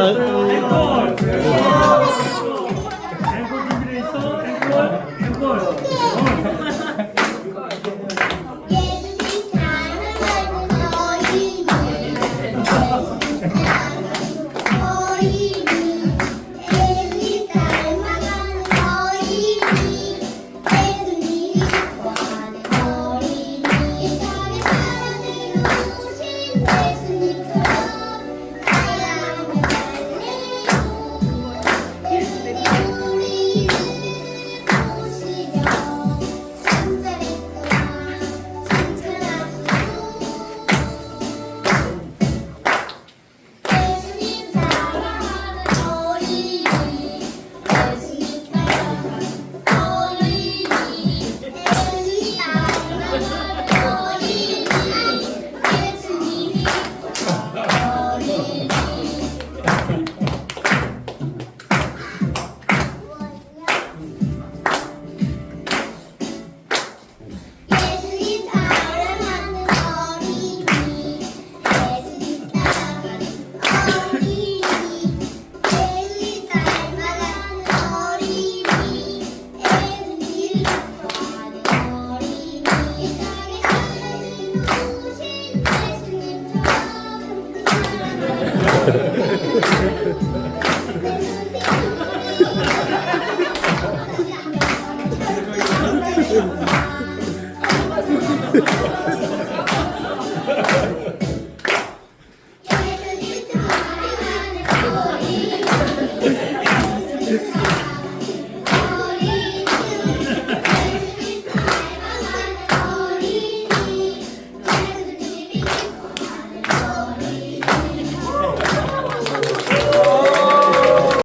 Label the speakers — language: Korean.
Speaker 1: Sana
Speaker 2: Thank you.